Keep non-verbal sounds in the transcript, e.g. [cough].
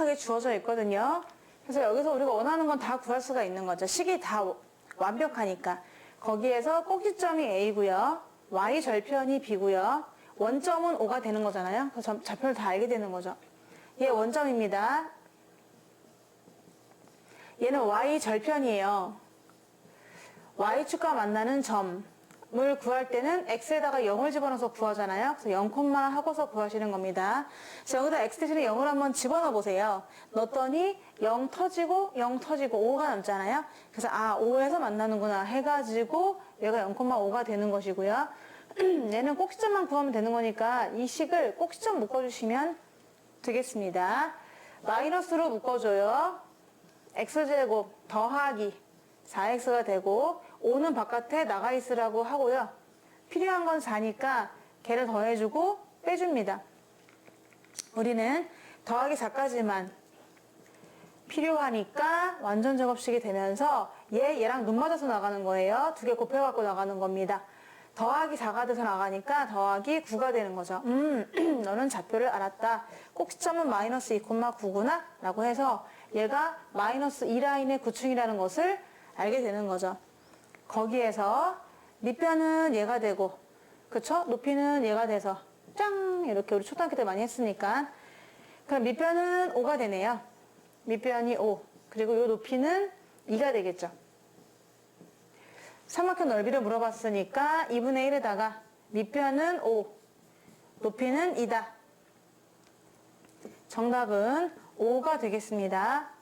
완벽하게 주어져 있거든요. 그래서 여기서 우리가 원하는 건 다 구할 수가 있는 거죠. 식이 다 완벽하니까. 거기에서 꼭지점이 A고요. Y 절편이 B고요. 원점은 O가 되는 거잖아요. 점- 좌표를 다 알게 되는 거죠. 얘 원점입니다. 얘는 Y 절편이에요. Y축과 만나는 점 을 구할 때는 X에다가 0을 집어넣어서 구하잖아요. 그래서 0, 하고서 구하시는 겁니다. 그래서 여기다 X 대신에 0을 한번 집어넣어 보세요. 넣었더니 0 터지고 0 터지고 5가 남잖아요. 그래서 아 5에서 만나는구나 해가지고 얘가 0,5가 되는 것이고요. [clears throat] 얘는 꼭지점만 구하면 되는 거니까 이 식을 꼭지점 묶어주시면 되겠습니다. 마이너스로 묶어줘요. x제곱 더하기 4x가 되고 5는 바깥에 나가 있으라고 하고요. 필요한 건 4니까 걔를 더해주고 빼줍니다. 우리는 더하기 4까지만 필요하니까 완전 제곱식이 되면서 얘 얘랑 눈 맞아서 나가는 거예요. 두 개 곱해갖고 나가는 겁니다. 더하기 4가 돼서 나가니까 더하기 9가 되는 거죠. 음, [clears throat] 너는 좌표를 알았다. 꼭지점은 마이너스 2,9구나? 라고 해서 얘가 마이너스 2라인의 구층이라는 것을 알게 되는 거죠. 거기에서 밑변은 얘가 되고, 그쵸? 높이는 얘가 돼서, 짱! 이렇게 우리 초등학교 때 많이 했으니까. 그럼 밑변은 5가 되네요. 밑변이 5. 그리고 이 높이는 2가 되겠죠. 삼각형 넓이를 물어봤으니까 2분의 1에다가 밑변은 5, 높이는 2다. 정답은 5가 되겠습니다.